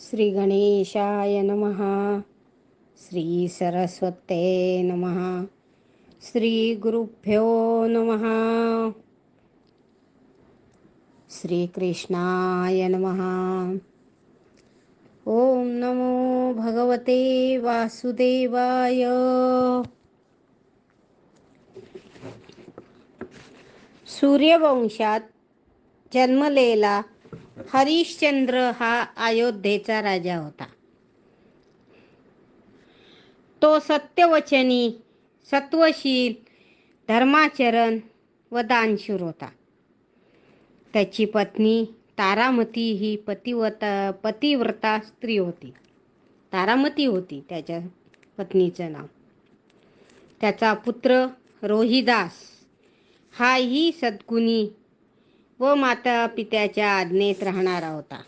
श्री गणेशाय नमः। श्री सरस्वते नमः। श्री गुरुभ्यो नमः। श्रीकृष्णाय नमः। ॐ नमो भगवते वासुदेवाय। सूर्यवंशात जन्मलेला हरिश्चंद्र हा अयोध्येचा राजा होता. तो सत्यवचनी सत्वशील धर्माचरण व दानशूर होता. त्याची पत्नी तारामती ही पतिव्रता पतिव्रता स्त्री होती. तारामती होती त्याच्या पत्नीचं नाव. त्याचा पुत्र रोहिदास हाही सद्गुणी व माता पित्याच्या आज्ञेत राहणारा होता.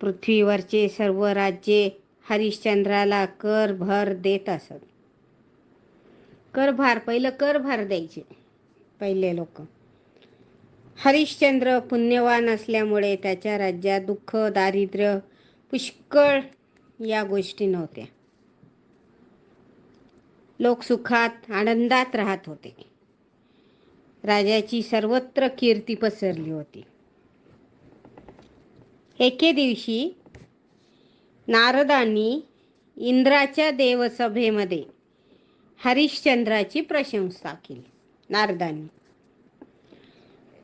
पृथ्वीवरचे सर्व राज्ये हरिश्चंद्राला कर भर देत असत. करभार पहिलं करभार द्यायचे पहिले लोक. हरिश्चंद्र पुण्यवान असल्यामुळे त्याच्या राज्यात दुःख दारिद्र्य पुष्कळ या गोष्टी नव्हत्या. लोक सुखात आनंदात राहत होते. राजाची सर्वत्र कीर्ती पसरली होती. एके दिवशी नारदांनी इंद्राच्या देवसभेमध्ये हरिश्चंद्राची प्रशंसा केली नारदांनी.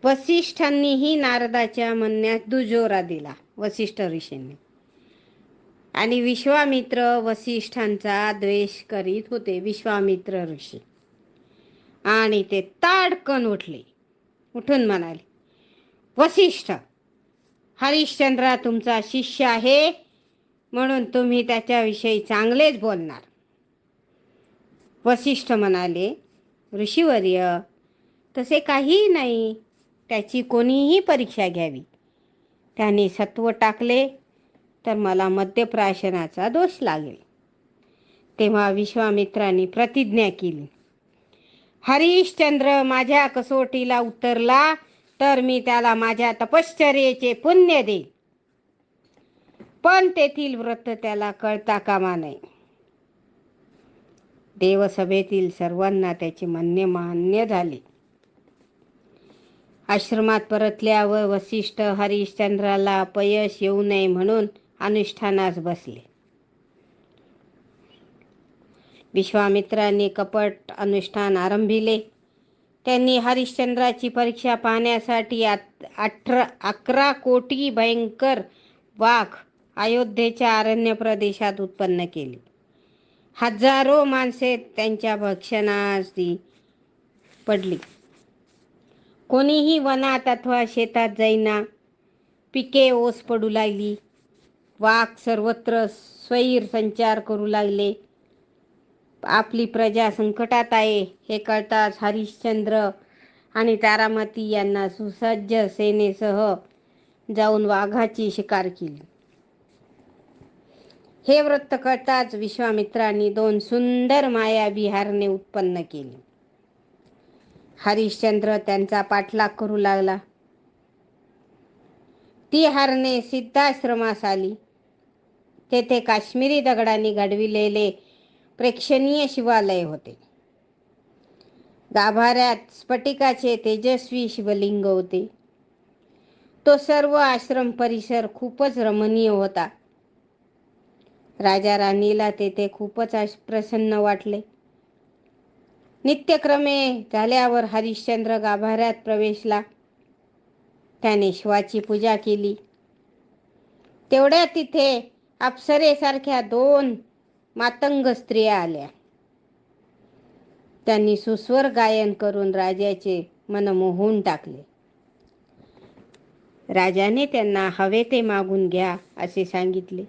वसिष्ठांनीही नारदाच्या म्हणण्यात दुजोरा दिला वसिष्ठ ऋषींनी. आणि विश्वामित्र वसिष्ठांचा द्वेष करीत होते विश्वामित्र ऋषी. आणि ते ताडकन उठले. उठून म्हणाले वसिष्ठ हरिश्चंद्र तुमचा शिष्य आहे म्हणून तुम्ही त्याच्याविषयी चांगलेच बोलणार. वसिष्ठ म्हणाले ऋषीवर्य तसे काहीही नाही. त्याची कोणीही परीक्षा घ्यावी. त्याने सत्व टाकले तर मला मद्यप्राशनाचा दोष लागेल. तेव्हा विश्वामित्रांनी प्रतिज्ञा केली. हरिश्चंद्र माझ्या कसोटीला उतरला तर मी त्याला माझ्या तपश्चर्येचे पुण्य देईल पण तेथील व्रत त्याला कळता कामा नये. देवसभेतील सर्वांना त्याचे म्हणणे मान्य झाले. आश्रमात परतल्यावर वसिष्ठ हरिश्चंद्राला अपयश येऊ नये म्हणून अनुष्ठानास बसले. विश्वामित्रांनी कपट अनुष्ठान आरंभिले. त्यांनी हरिश्चंद्राची परीक्षा पाहण्यासाठी अठरा अकरा कोटी भयंकर वाघ अयोध्येच्या अरण्य प्रदेशात उत्पन्न केले. हजारो माणसे त्यांच्या भक्षणाशी पडली. कोणीही वनात अथवा शेतात जाईना पिके ओस पडू लागली. वाघ सर्वत्र स्वैर संचार करू लागले. आपली प्रजा संकटात आहे हे कळताच हरिश्चंद्र आणि तारामती यांना सुसज्ज सेनेसह जाऊन वाघाची शिकार केली. हे वृत्त कळताच विश्वामित्रांनी दोन सुंदर माया विहारने उत्पन्न केली. हरिश्चंद्र त्यांचा पाठलाग करू लागला. ती हारणे सिद्धाश्रमास आली. तेथे काश्मीरी दगडांनी घडविलेले प्रेक्षणीय शिवालय होते. गाभाऱ्यात स्फटिकाचे तेजस्वी शिवलिंग होते. तो सर्व आश्रम परिसर खूपच रमणीय होता. राजा राणीला तेथे खूपच प्रसन्न वाटले. नित्यक्रमे झाल्यावर हरिश्चंद्र गाभाऱ्यात प्रवेशला. त्याने शिवाची पूजा केली. तेवढ्या तिथे अप्सरेसारख्या दोन मातंग स्त्रिया आल्या. त्यांनी सुस्वर गायन करून राजाचे मन मोहून टाकले. राजाने त्यांना हवे ते मागून घ्या असे सांगितले.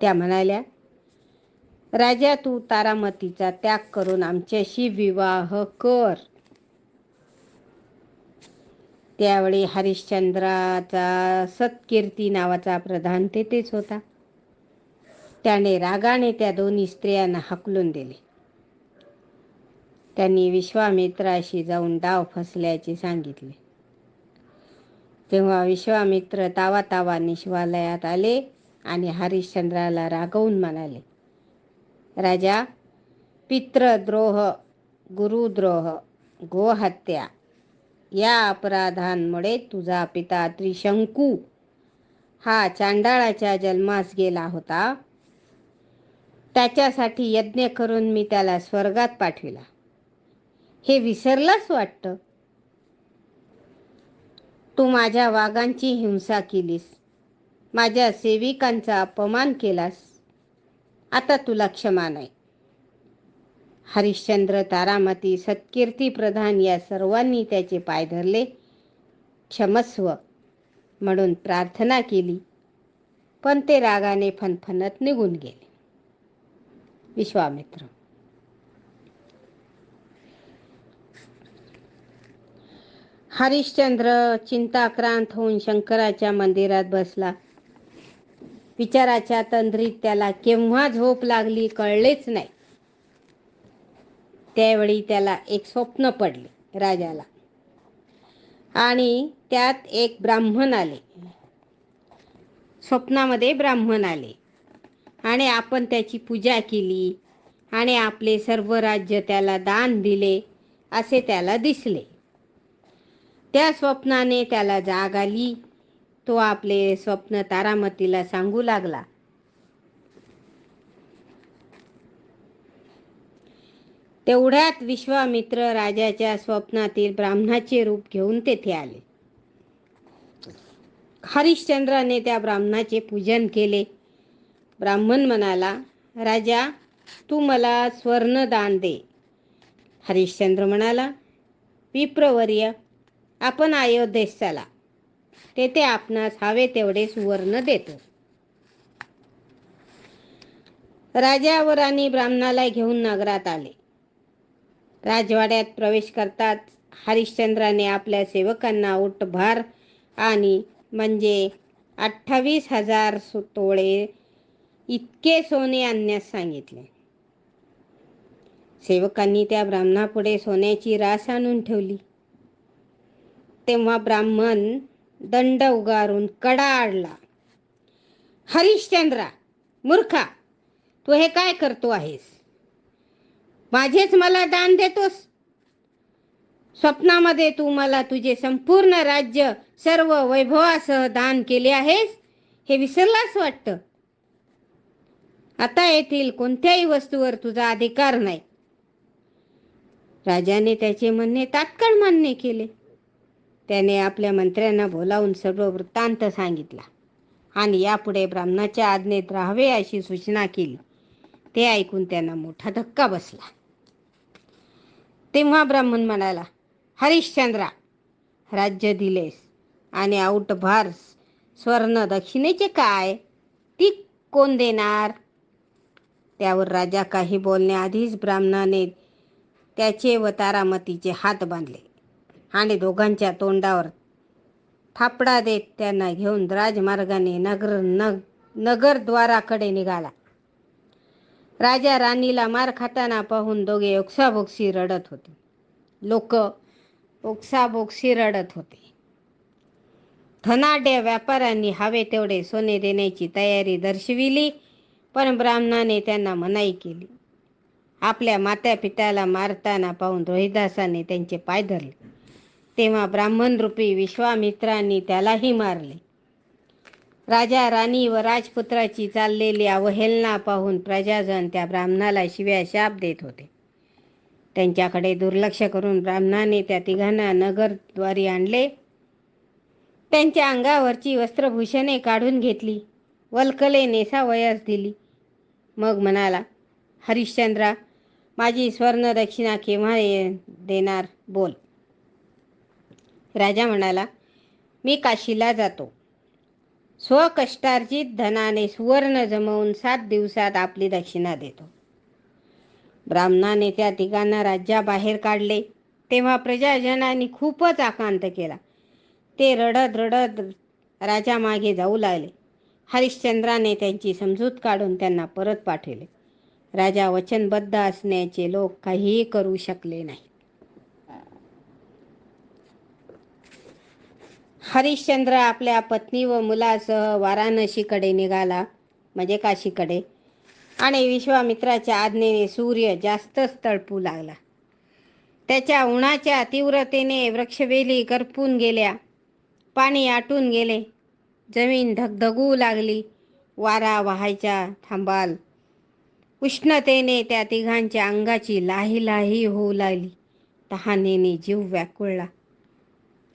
त्या म्हणाल्या राजा तू तारामतीचा त्याग करून आमच्याशी विवाह कर. त्यावेळी हरिश्चंद्राचा सत्कीर्ती नावाचा प्रधान तेथेच होता. त्याने रागाने त्या दोन्ही स्त्रियांना हकलून दिले. त्यांनी विश्वामित्राशी जाऊन डाव फसल्याचे सांगितले. तेव्हा विश्वामित्र तावा तावा निशिवालयात आले आणि हरिश्चंद्राला रागवून म्हणाले राजा पित्रद्रोह गुरुद्रोह गोहत्या या अपराधांमुळे तुझा पिता त्रिशंकू हा चांडाळाच्या जन्मास गेला होता. त्याच्यासाठी यज्ञ करून मी त्याला स्वर्गात पाठविला. हे विसरलाच वाटतं? तू माझ्या वाघांची हिंसा केलीस. माझ्या सेविकांचा अपमान केलास. आता तुला क्षमा नाही. हरिश्चंद्र तारामती सत्कीर्ती प्रधान या सर्वांनी त्याचे पाय धरले. क्षमस्व म्हणून प्रार्थना केली. पण ते रागाने फनफनत निघून गेले. विश्वामित्र। हरिश्चंद्र चिंताक्रांत होऊन शंकराच्या मंदिरात बसला. विचाराच्या तंद्रीत त्याला केव्हा झोप लागली कळलेच नाही. त्यावेळी त्याला एक स्वप्न पडले राजाला. आणि त्यात एक ब्राह्मण आले. स्वप्नामध्ये ब्राह्मण आले. आणि आपण त्याची पूजा केली आणि आपले सर्व राज्य त्याला दान दिले असे त्याला दिसले. त्या स्वप्नाने त्याला जाग आली. तो आपले स्वप्न तारामतीला सांगू लागला. तेवढ्यात विश्वामित्र राजाच्या स्वप्नातील ब्राह्मणाचे रूप घेऊन तेथे आले. हरिश्चंद्राने त्या ब्राह्मणाचे पूजन केले. ब्राह्मण म्हणाला राजा तू मला स्वर्णदान दे. हरिश्चंद्र म्हणाला विप्रवर्य आपण अयोध्येस चला तेथे आपणास हवे तेवढे सुवर्ण देतो. राजा व राणी ब्राह्मणाला घेऊन नगरात आले. राजवाड्यात प्रवेश करताच हरिश्चंद्राने आपल्या सेवकांना उठभार आणि म्हणजे अठ्ठावीस हजार सो- तोळे इतके सोने आणण्यास सांगितले. सेवकांनी त्या ब्राह्मणापुढे सोन्याची रास आणून ठेवली. तेव्हा ब्राह्मण दंड उगारून कडा आडला हरिश्चंद्रा मूर्खा तू हे काय करतो आहेस? माझेच मला दान देतोस? स्वप्नामध्ये तू मला तुझे संपूर्ण राज्य सर्व वैभवासह दान केले आहेस? हे विसरलाच वाटतं? आता येथील कोणत्याही वस्तूवर तुझा अधिकार नाही. राजाने त्याचे म्हणणे तात्काळ मान्य केले. त्याने आपल्या मंत्र्यांना बोलावून सर्व वृत्तांत सांगितला आणि यापुढे ब्राह्मणाच्या आज्ञेत राहावे अशी सूचना केली. ते ऐकून त्यांना मोठा धक्का बसला. तेव्हा ब्राह्मण म्हणाला हरिश्चंद्रा राज्य दिलेस आणि आउटभार स्वर्ण दक्षिणेचे काय? ती कोण देणार? त्यावर राजा काही बोलण्याआधीच ब्राह्मणाने त्याचे व तारामतीचे हात बांधले आणि दोघांच्या तोंडावर थापडा देत त्यांना घेऊन राजमार्गाने नगर नग नगरद्वाराकडे निघाला. राजा राणीला मार खाताना पाहून दोघे ओक्साबोक्सी रडत होते. लोक ओक्साबोक्सी रडत होते. धनाढ्य व्यापाऱ्यांनी हवे तेवढे सोने देण्याची तयारी दर्शविली. पण ब्राह्मणाने त्यांना मनाई केली. आपल्या मात्या पित्याला मारताना पाहून रोहिदासाने त्यांचे पाय धरले. तेव्हा ब्राह्मण रूपी विश्वामित्रांनी त्यालाही मारले. राजा राणी व राजपुत्राची चाललेली अवहेलना पाहून प्रजाजन त्या ब्राह्मणाला शिव्या शाप देत होते. त्यांच्याकडे दुर्लक्ष करून ब्राह्मणाने त्या तिघांना नगरद्वारी आणले. त्यांच्या अंगावरची वस्त्रभूषणे काढून घेतली. वल्कले नेसावयास दिली. मग म्हणाला हरिश्चंद्रा माझी स्वर्ण दक्षिणा केव्हा ये- देणार बोल. राजा म्हणाला मी काशीला जातो. स्वकष्टार्जित धनाने सुवर्ण जमवून सात दिवसात आपली दक्षिणा देतो. ब्राह्मणाने त्या तिघांना राज्याबाहेर काढले. तेव्हा प्रजाजनांनी खूपच आकांत केला. ते रडत रडत राजामागे जाऊ लागले. हरिश्चंद्राने त्यांची समजूत काढून त्यांना परत पाठवले. राजा वचनबद्ध असण्याचे लोक काहीही करू शकले नाही हरिश्चंद्र आपल्या पत्नी व मुलासह वाराणसीकडे निघाला म्हणजे काशीकडे आणि विश्वामित्राच्या आज्ञेने सूर्य जास्तच तळपू लागला. त्याच्या उन्हाच्या तीव्रतेने वृक्षवेली करपून गेल्या पाणी आटून गेले जमीन धगधगू लागली. वारा वाहायच्या थांबाल. उष्णतेने त्या तिघांच्या अंगाची लाही लाही होऊ लागली. तहानेने जीव व्याकुळला.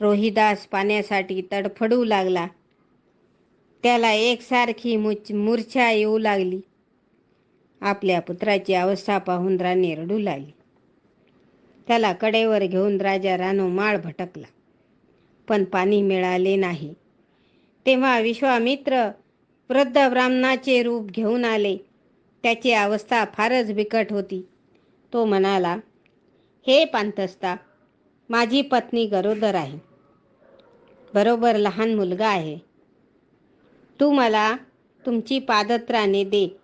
रोहिदास पाण्यासाठी तडफडू लागला. त्याला एकसारखी मुच मूर्छा येऊ लागली. आपल्या पुत्राची अवस्था पाहून राणी रडू लागली. त्याला कडेवर घेऊन राजा रानो माळ भटकला. पण पाणी मिळाले नाही. तेव्हा विश्वामित्र वृद्ध ब्राह्मणाचे रूप घेऊन आले. त्याची अवस्था फारच बिकट होती. तो म्हणाला हे पांतस्ता माझी पत्नी गरोदर आहे. बरोबर लहान मुलगा आहे. तू मला तुमची पादत्राणे दे.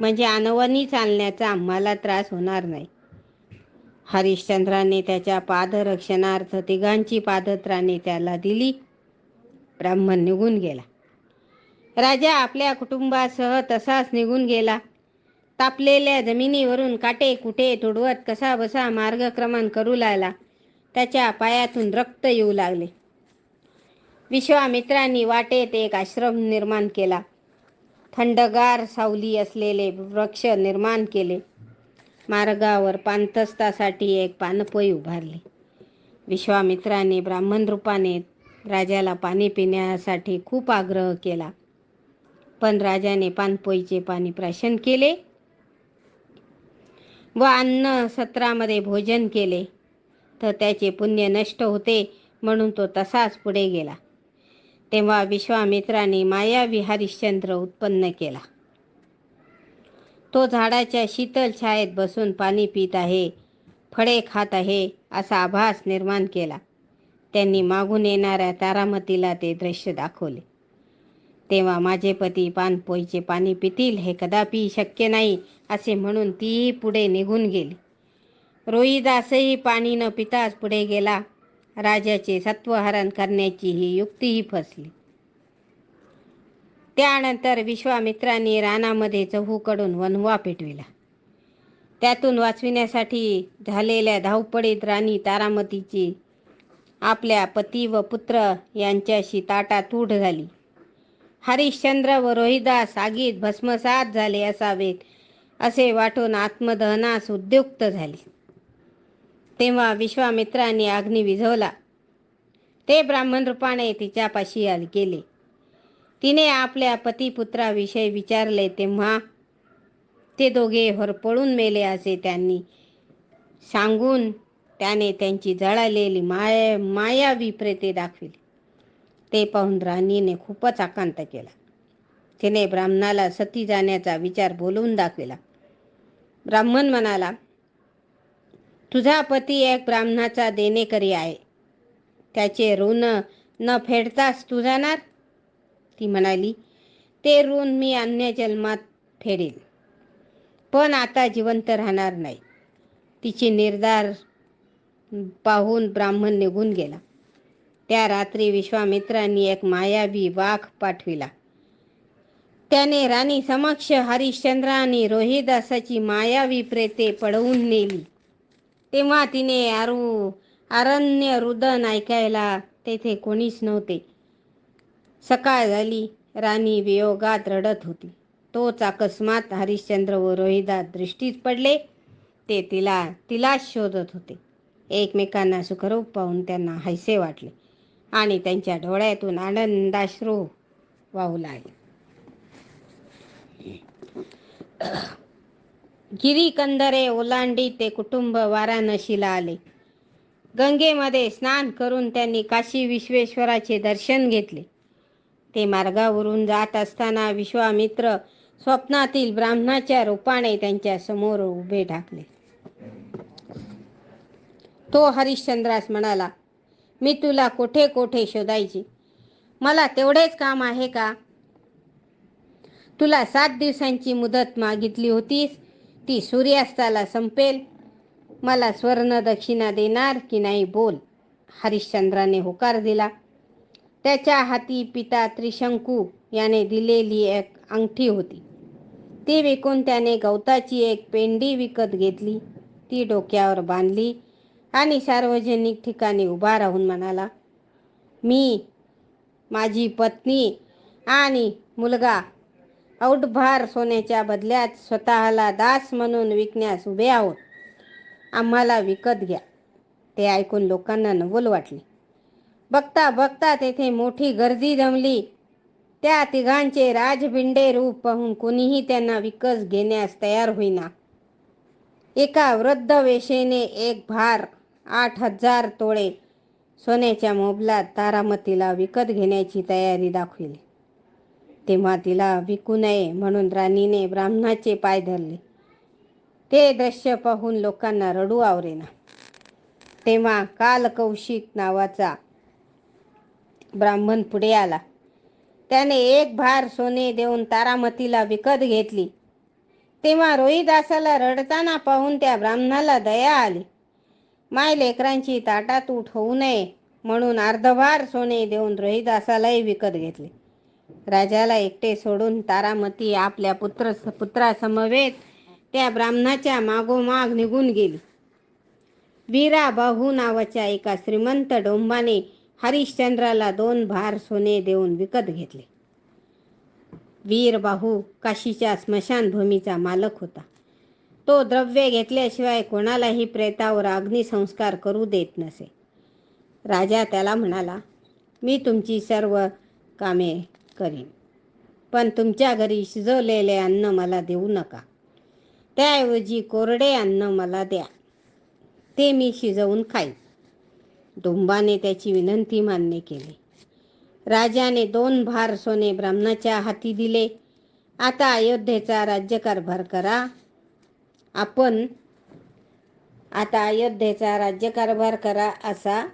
म्हणजे अनवनी चालण्याचा आम्हाला त्रास होणार नाही. हरिश्चंद्राने त्याच्या पादरक्षणार्थ तिघांची पादत्राणे त्याला दिली. ब्राह्मण निघून गेला. राजा आपल्या कुटुंबासह तसाच निघून गेला. तापलेल्या जमिनीवरून काटे कुठे तुडवत कसा बसा मार्गक्रमण करू लागला. त्याच्या पायातून रक्त येऊ लागले. विश्वामित्रांनी वाटेत एक आश्रम निर्माण केला. थंडगार सावली असलेले वृक्ष निर्माण केले. मार्गावर पांतस्तासाठी एक पानपोई उभारली. विश्वामित्राने ब्राह्मण रूपाने राजाला पाणी पिण्यासाठी खूप आग्रह केला. पण राजाने पानपोईचे पाणी प्राशन केले व अन्न सत्रामध्ये भोजन केले. तर त्याचे पुण्य नष्ट होते म्हणून तो तसाच पुढे गेला. तेव्हा विश्वामित्राने मायावी हरिश्चंद्र उत्पन्न केला. तो झाडाच्या शीतल छायेत बसून पाणी पित आहे फळे खात आहे असा आभास निर्माण केला. त्यांनी मागून येणाऱ्या तारामतीला ते दृश्य दाखवले. तेव्हा माझे पती पानपोईचे पाणी पितील हे कदापि शक्य नाही असे म्हणून तीही पुढे निघून गेली. रोहिदासही पाणी न पिताच पुढे गेला. राजाचे सत्वहरण करण्याची ही युक्तीही फसली. त्यानंतर विश्वामित्रांनी रानामध्ये चहूकडून वनवा पेटविला. त्यातून वाचविण्यासाठी झालेल्या धावपडीत राणी तारामतीची आपल्या पती व पुत्र यांच्याशी ताटातूट झाली. हरिश्चंद्र व रोहिदास आगीत भस्मसात झाले असावेत असे वाटून आत्मदहनास उद्युक्त झाली. तेव्हा विश्वामित्रांनी अग्नी विझवला. ते ब्राह्मण रूपाने तिच्यापाशी गेले. तिने आपल्या पतीपुत्राविषयी विचारले तेव्हा ते दोघे होरपळून मेले असे त्यांनी सांगून त्याने त्यांची जळालेली माया मायावी प्रेते दाखविली. ते पाहून राणीने खूपच आकांत केला. तिने ब्राह्मणाला सती जाण्याचा विचार बोलवून दाखविला. ब्राह्मण म्हणाला तुझा पती एक ब्राह्मणाचा देणेकरी आहे. त्याचे ऋण न फेडताच तू जाणार? ती म्हणाली ते ऋण मी अन्य जन्मात फेडेल. पण आता जिवंत राहणार नाही. तिची निर्धार पाहून ब्राह्मण निघून गेला. त्या रात्री विश्वामित्रांनी एक मायावी वाघ पाठविला. त्याने राणी समक्ष हरिश्चंद्र आणि रोहिदासाची मायावी प्रेते पडवून नेली. तेव्हा तिने आरू अरण्य रुदन ऐकायला तेथे कोणीच नव्हते. सकाळ झाली राणी वियोगात रडत होती. तोच अकस्मात हरिश्चंद्र व रोहिदास दृष्टीत पडले. ते तिला तिलाच शोधत होते. एकमेकांना सुखरूप पाहून त्यांना हैसे वाटले. आणि त्यांच्या डोळ्यातून आनंदाश्रू वाहू लागले. गिरीकंदरे ओलांडी ते कुटुंब वाराणसीला आले. गंगेमध्ये स्नान करून त्यांनी काशी विश्वेश्वराचे दर्शन घेतले. ते मार्गावरून जात असताना विश्वामित्र स्वप्नातील ब्राह्मणाच्या रूपाने त्यांच्यासमोर उभे ठाकले. तो हरिश्चंद्रास म्हणाला मी तुला कोठे कोठे शोधायची? मला तेवढेच काम आहे का? तुला सात दिवसांची मुदत मागितली होतीस ती सूर्यास्ताला संपेल. मला स्वर्ण दक्षिणा देणार की नाही बोल. हरिश्चंद्राने होकार दिला. त्याच्या हाती पिता त्रिशंकू याने दिलेली एक अंगठी होती. ती विकून त्याने गवताची एक पेंडी विकत घेतली. ती डोक्यावर बांधली. आणि सार्वजनिक ठिकाणी उभा राहून म्हणाला मी माझी पत्नी आणि मुलगा औटभार सोन्याच्या बदल्यात स्वतःला दास म्हणून विकण्यास उभे आहोत. आम्हाला विकत घ्या. ते ऐकून लोकांना नवल वाटले. बघता बघता तेथे मोठी गर्दी जमली. त्या तिघांचे राजभिंडे रूप पाहून कोणीही त्यांना विकत घेण्यास तयार होईना. एका वृद्ध वेशेने एक भार आठ हजार तोळे सोन्याच्या मोबलात तारामतीला विकत घेण्याची तयारी दाखविली. तेव्हा तिला विकू नये म्हणून राणीने ब्राह्मणाचे पाय धरले. ते दृश्य पाहून लोकांना रडू आवरेना. तेव्हा कालकौशिक नावाचा ब्राह्मण पुढे आला. त्याने एक भार सोने देऊन तारामतीला विकत घेतली. तेव्हा रोहिदासाला रडताना पाहून त्या ब्राह्मणाला दया आली. माय लेकरांची ताटातूट होऊ नये म्हणून अर्धभार सोने देऊन रोहिदासालाही विकत घेतले. राजाला एकटे सोडून तारामती आपल्या पुत्र पुत्रासमवेत त्या ब्राह्मणाच्या मागोमाग निघून गेली. वीरा बाहू नावाच्या एका श्रीमंत डोंबाने हरिश्चंद्राला दोन भार सोने देऊन विकत घेतले. वीरबाहू काशीच्या स्मशानभूमीचा मालक होता. तो द्रव्य घेतल्याशिवाय कोणालाही प्रेतावर अग्निसंस्कार करू देत नसे. राजा त्याला म्हणाला मी तुमची सर्व कामे करीन पण तुमच्या घरी शिजवलेले अन्न मला देऊ नका. त्याऐवजी कोरडे अन्न मला द्या. ते मी शिजवून खाईन. डोंबाने त्याची विनंती मान्य केली. राजाने दोन भार सोने ब्राह्मणाच्या हाती दिले. आता अयोध्येचा राज्यकारभार करा. आपण आता अयोध्येचा राज्यकारभार करा असा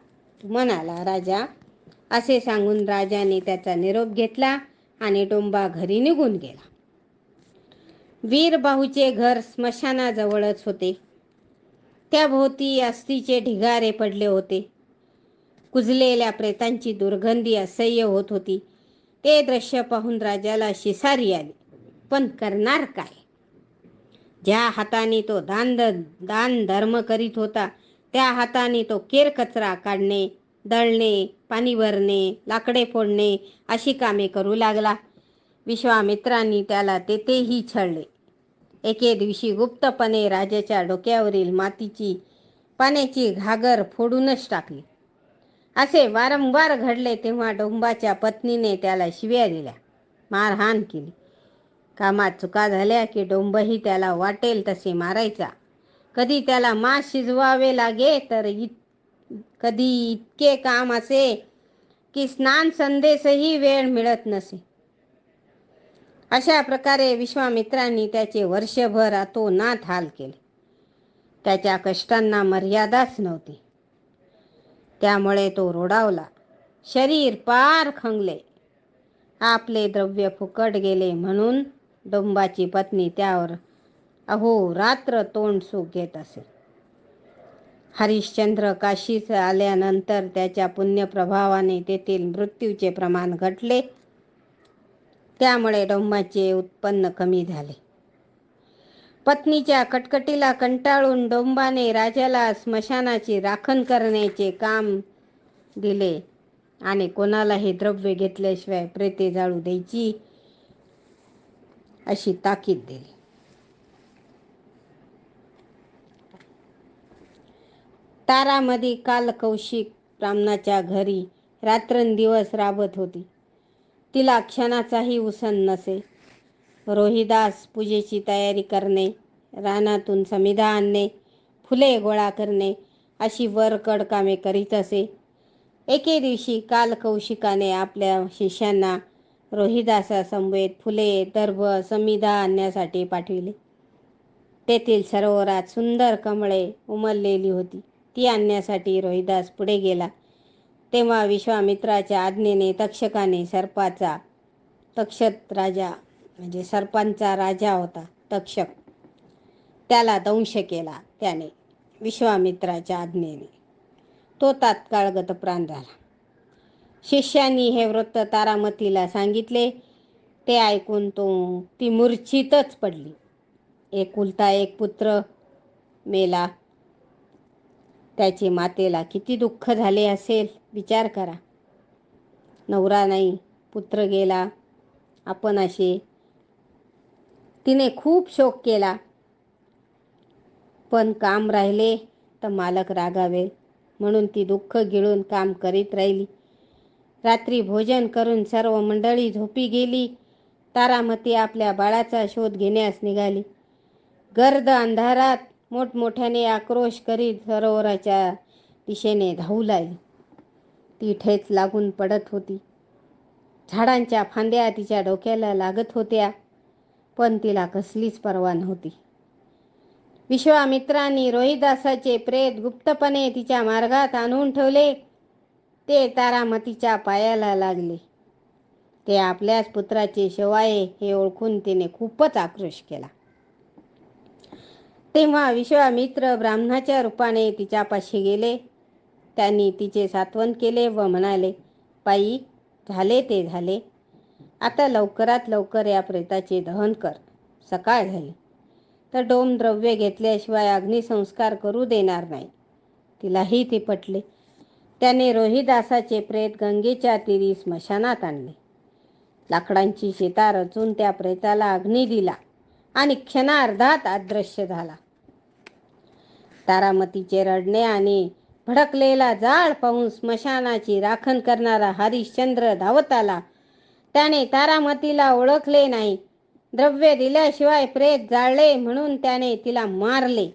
म्हणाला. राजा असे सांगून राजाने त्याचा निरोप घेतला आणि डोंबा घरी निघून गेला. वीरबाहूचे घर स्मशानाजवळच होते. त्याभोवती अस्तीचे ढिगारे पडले होते. कुजलेल्या प्रेतांची दुर्गंधी असह्य होत होती. ते दृश्य पाहून राजाला शिसारी आली. पण करणार काय? ज्या हाताने तो दान दान धर्म करीत होता त्या हाताने तो केर कचरा काढणे दळणे पाणी भरणे लाकडे फोडणे अशी कामे करू लागला. विश्वामित्रांनी त्याला तेथेही छळले. एके दिवशी गुप्तपणे राजाच्या डोक्यावरील मातीची पाण्याची घागर फोडूनच टाकली. असे वारंवार घडले तेव्हा डोंबाच्या पत्नीने त्याला शिव्या दिल्या. मारहाण केली. कामात चुका झाल्या की डोंबही त्याला वाटेल तसे मारायचा. कधी त्याला मास शिजवावे लागे तर इत कधी इतके काम असे की स्नान संदेशही वेळ मिळत नसे. अशा प्रकारे विश्वामित्रांनी त्याचे वर्षभर अतोनात हाल केले. त्याच्या कष्टांना मर्यादाच नव्हती. त्यामुळे तो रोडावला. शरीर पार खंगले. आपले द्रव्य फुकट गेले म्हणून डोंबाची पत्नी त्यावर अहो रात्र तोंड सुख घेत असे. हरिश्चंद्र काशीस आल्यानंतर त्याच्या पुण्यप्रभावाने तेथील मृत्यूचे प्रमाण घटले. त्यामुळे डोंबाचे उत्पन्न कमी झाले. पत्नीच्या कटकटीला कंटाळून डोंबाने राजाला स्मशानाची राखण करण्याचे काम दिले आणि कोणालाही द्रव्य घेतल्याशिवाय प्रेते जाळू द्यायची अशी ताकीद दिली. तारामधी काल कौशिक ब्राह्मणाच्या घरी रात्रंदिवस राबत होती. तिला क्षणाचाही उसन नसे. रोहिदास पूजेची तयारी करणे रानातून समिधा आणणे फुले गोळा करणे अशी वरकड कामे करीत असे. एके दिवशी काल कौशिकाने आपल्या शिष्यांना रोहिदासासमवेत फुले दर्भ समिधा आणण्यासाठी पाठविले. तेथील सरोवरात सुंदर कमळे उमललेली होती. ती आणण्यासाठी रोहिदास पुढे गेला. तेव्हा विश्वामित्राच्या आज्ञेने तक्षकाने सर्पाचा तक्षत राजा म्हणजे सर्पांचा राजा होता तक्षक. त्याला दंश केला त्याने विश्वामित्राच्या आज्ञेने. तो तात्काळ गतप्राण झाला. शिष्यांनी हे वृत्त तारामतीला सांगितले. ते ऐकून तो ती मूर्छितच पडली. एकुलता एक पुत्र मेला. त्याची मातेला किती दुःख झाले असेल विचार करा. नवरा नाही पुत्र गेला. आपण असे. तिने खूप शोक केला. पण काम राहिले तर मालक रागावे. म्हणून ती दुःख गिळून काम करीत राहिली. रात्री भोजन करून सर्व मंडळी झोपी गेली. तारामती आपल्या बाळाचा शोध घेण्यास निघाली. गर्द अंधारात मोठमोठ्याने आक्रोश करीत सरोवराच्या दिशेने धावू लागली. ती ठेच लागून पडत होती. झाडांच्या फांद्या तिच्या डोक्याला लागत होत्या पण तिला कसलीच पर्वा नव्हती. विश्वामित्रांनी रोहिदासाचे प्रेत गुप्तपणे तिच्या मार्गात आणून ठेवले. ते तारामतीच्या पायाला लागले. ते आपल्याच पुत्राचे शवाये हे ओळखून तिने खूपच आक्रोश केला. तेव्हा विश्वामित्र ब्राह्मणाच्या रूपाने तिच्यापाशी गेले. त्यांनी तिचे सात्वन केले व म्हणाले पायी झाले ते झाले. आता लवकरात लवकर या प्रेताचे दहन कर. सकाळ झाली. तर डोम द्रव्य घेतल्याशिवाय अग्निसंस्कार करू देणार नाही. तिलाही ते पटले. त्याने रोहिदासाचे प्रेत गंगेच्या तिरी स्मशानात आणले. लाकडांची शेता रचून त्या प्रेताला अग्नी दिला आणि क्षणार्धात अदृश्य झाला. तारामतीचे रडणे आणि भडकलेला जाळ पाहून स्मशानाची राखण करणारा हरिश्चंद्र धावत आला. त्याने तारामतीला ओळखले नाही. द्रव्य दिल्याशिवाय प्रेत जाळले म्हणून त्याने तिला मारले.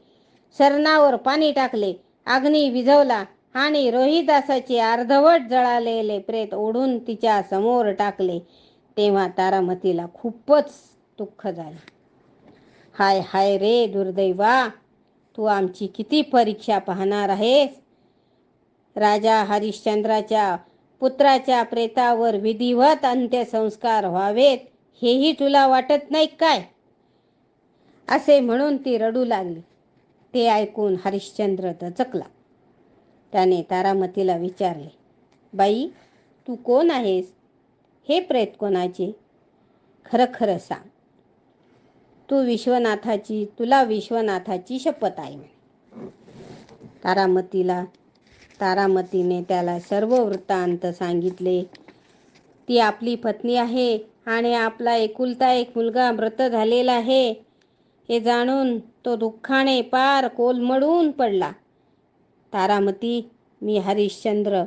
शरणावर पाणी टाकले. अग्नी विझवला. आणि रोहिदासाचे अर्धवट जळालेले प्रेत ओढून तिच्या समोर टाकले. तेव्हा तारामतीला खूपच दुःख झाले. हाय हाय रे दुर्दैवा तू आमची किती परीक्षा पाहणार आहेस? राजा हरिश्चंद्राच्या पुत्राच्या प्रेतावर विधिवत अंत्यसंस्कार व्हावेत हेही तुला वाटत नाही काय? असे म्हणून ती रडू लागली. ते ऐकून हरिश्चंद्र दचकला. त्याने तारामतीला विचारले बाई तू कोण आहेस? हे प्रेत कोणाचे? खरं खरं सांग. तू विश्वनाथाची तुला विश्वनाथाची शपथ आहे तारामतीला तारामतीने त्याला सर्व वृत्तांत सांगितले. ती आपली पत्नी आहे आणि आपला एकुलता एक मुलगा मृत झालेला आहे. हे जाणून तो दुःखाने पार कोलमडून पडला. तारामती मी हरिश्चंद्र.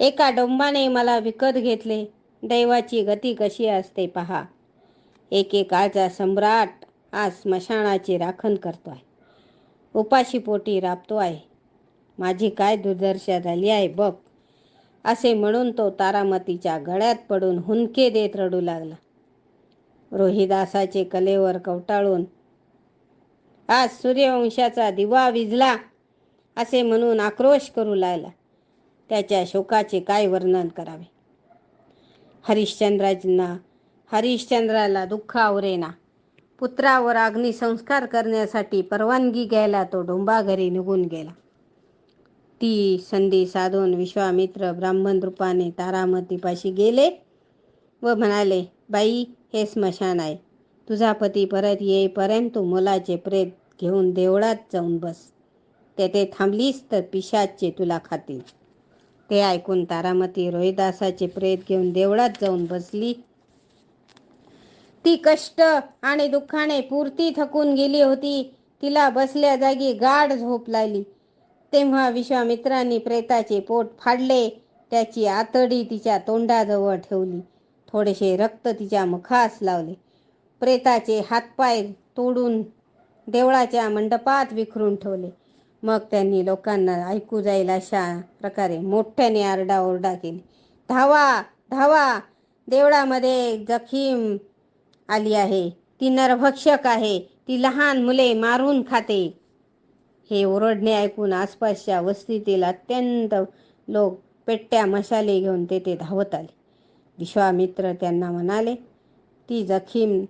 एका डोंबाने मला विकत घेतले. दैवाची गती कशी असते पहा. एकेकाळचा सम्राट आज स्मशानाची राखण करतो आहे उपाशीपोटी राबतो आहे माझी काय दुर्दर्शा झाली आहे बघ. असे म्हणून तो तारामतीच्या गळ्यात पडून हुंदके देत रडू लागला. रोहिदासाचे कलेवर कवटाळून आज सूर्यवंशाचा दिवा विझला असे म्हणून आक्रोश करू लागला. त्याच्या शोकाचे काय वर्णन करावे? हरिश्चंद्राजींना हरिश्चंद्राला दुःख आवरेना. पुत्रावर अग्निसंस्कार करण्यासाठी परवानगी घ्यायला तो डोंबाघरी निघून गेला. ती संधी साधून विश्वामित्र ब्राह्मण रूपाने तारामतीपाशी गेले व म्हणाले बाई हे स्मशान आहे. तुझा पती परत येईपर्यंत तू मुलाचे प्रेत घेऊन देवळात जाऊन बस. तेथे थांबलीस तर पिशाचे तुला खातील. ते ऐकून तारामती रोहिदासाचे प्रेत घेऊन देवळात जाऊन बसली. ती कष्ट आणि दुःखाने पुरती थकून गेली होती. तिला बसल्या जागी गाढ झोप लागली. तेव्हा विश्वामित्रांनी प्रेताचे पोट फाडले. त्याची आतडी तिच्या तोंडाजवळ ठेवली. थोडेसे रक्त तिच्या मुखास लावले. प्रेताचे हातपाय तोडून देवळाच्या मंडपात विखरून ठेवले. मग त्यांनी लोकांना ऐकू जाईल अशा प्रकारे मोठ्याने आरडाओरडा केली. धावा धावा देवळामध्ये जखीम आली आहे. ती नरभक्षक आहे. ती लहान मुले मारून खाते. हे ओरडणे ऐकून आसपासच्या वस्तीतील अत्यंत लोक पेट्ट्या मशाले घेऊन तेथे धावत आले. विश्वामित्र त्यांना म्हणाले ती जखीम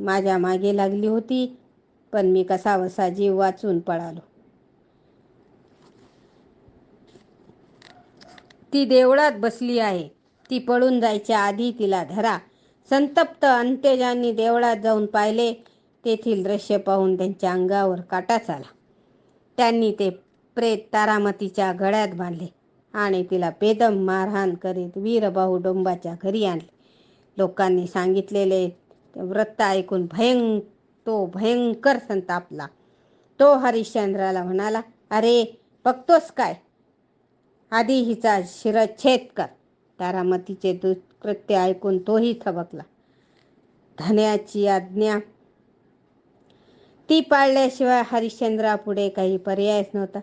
माझ्या मागे लागली होती पण मी कसावसा जीव वाचून पळालो. ती देवळात बसली आहे. ती पळून जायच्या आधी तिला धरा. संतप्त अंत्यजांनी देवळात जाऊन पाहिले. तेथील दृश्य पाहून त्यांच्या अंगावर काटाच आला. त्यांनी ते प्रेत तारामतीच्या गळ्यात बांधले आणि तिला बेदम मारहाण करीत वीरबाहू डोंबाच्या घरी आणले. लोकांनी सांगितलेले वृत्त ऐकून भयं तो भयंकर संतापला. तो हरिश्चंद्राला म्हणाला अरे बघतोस काय? आधी हिचा शिरच्छेद कर. तारामतीचे दुष्कृत्य ऐकून तोही थबकला. धन्याची आज्ञा. ती पाळल्याशिवाय हरिश्चंद्रापुढे काही पर्यायच नव्हता.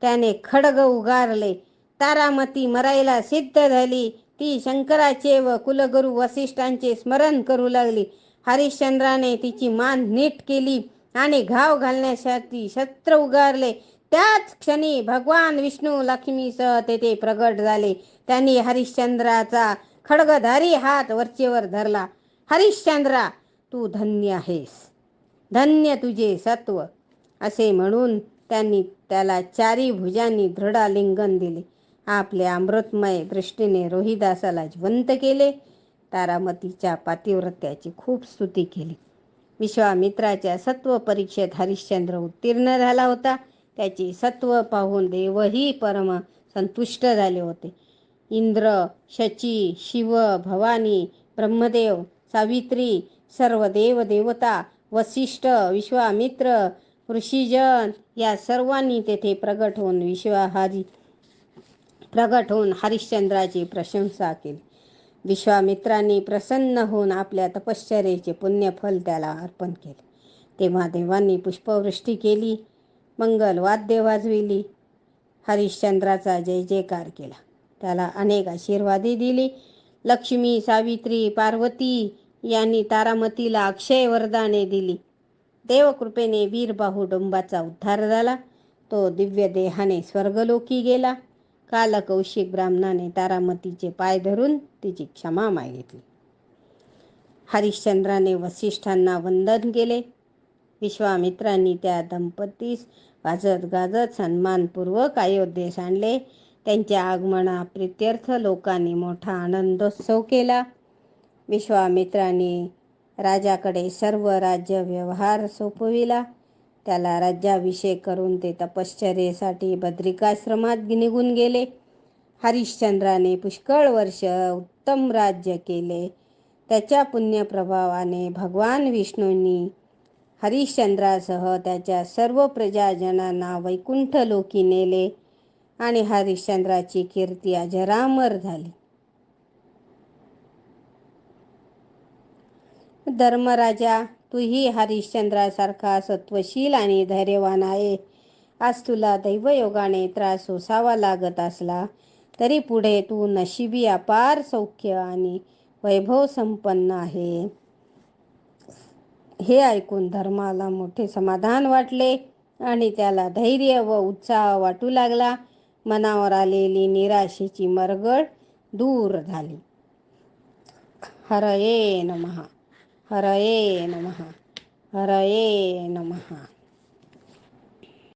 त्याने खडग उगारले. तारामती मरायला सिद्ध झाली. ती शंकराचे व कुलगुरू वसिष्ठांचे स्मरण करू लागली. हरिश्चंद्राने तिची मान नीट केली आणि घाव घालण्यासाठी शस्त्र उगारले. त्याच क्षणी भगवान विष्णू लक्ष्मीसह तेथे प्रगट झाले. त्यांनी हरिश्चंद्राचा खडगधारी हात वरचेवर धरला. हरिश्चंद्रा तू धन्य आहेस. धन्य तुझे सत्व. असे म्हणून त्यांनी त्याला चारी भुजांनी दृढालिंगन दिले. आपल्या अमृतमय दृष्टीने रोहिदासाला जिवंत केले. तारामतीच्या पातिव्रत्याची खूप स्तुती केली. विश्वामित्राच्या सत्व परीक्षेत हरिश्चंद्र उत्तीर्ण झाला होता. त्याची सत्व पाहून देवही परम संतुष्ट झाले होते. इंद्र शची शिव भवानी ब्रह्मदेव सावित्री सर्व देव देवता वसिष्ठ विश्वामित्र ऋषीजन या सर्वांनी तेथे प्रगट होऊन विश्वाहारी प्रगट होऊन हरिश्चंद्राची प्रशंसा केली. विश्वामित्रांनी प्रसन्न होऊन आपल्या तपश्चर्याचे पुण्यफल त्याला अर्पण केले. तेव्हा देवांनी पुष्पवृष्टी केली मंगल वाद्य वाजविली हरिश्चंद्राचा जय जयकार केला. त्याला अनेक आशीर्वादी दिली. लक्ष्मी सावित्री पार्वती यांनी तारामतीला अक्षय वरदाने दिली. देवकृपेने वीरबाहू डोंबाचा उद्धार झाला. तो दिव्य देहाने स्वर्गलोकी गेला. कालकौशिक ब्राह्मणाने तारामतीचे पाय धरून तिची क्षमा मागितली. हरिश्चंद्राने वसिष्ठांना वंदन केले. विश्वामित्रांनी त्या दंपतीस वाजत गाजत सन्मानपूर्वक अयोध्येस आणले. त्यांच्या आगमना प्रित्यर्थ लोकांनी मोठा आनंदोत्सव केला. विश्वामित्रांनी राजाकडे सर्व राज्य व्यवहार सोपविला. त्याला राज्याभिषेक करून ते तपश्चर्येसाठी बद्रिकाश्रमात निघून गेले. हरिश्चंद्राने पुष्कळ वर्ष उत्तम राज्य केले. त्याच्या पुण्यप्रभावाने भगवान विष्णूंनी हरिश्चंद्रासह त्याच्या सर्व प्रजाजनांना वैकुंठ लोकी नेले आणि हरिश्चंद्राची कीर्ती अजरामर झाली. धर्मराजा तूही हरिश्चंद्रासारखा सत्वशील आणि धैर्यवान आहे. आज तुला दैवयोगाने त्रास सोसावा लागत असला तरी पुढे तू नशिबी अपार सौख्य आणि वैभव संपन्न आहे. हे ऐकून धर्माला मोठे समाधान वाटले आणि त्याला धैर्य व उत्साह वाटू लागला. मनावर आलेली निराशेची मरगळ दूर झाली. हरये नमहा हरये नमः हरये नमः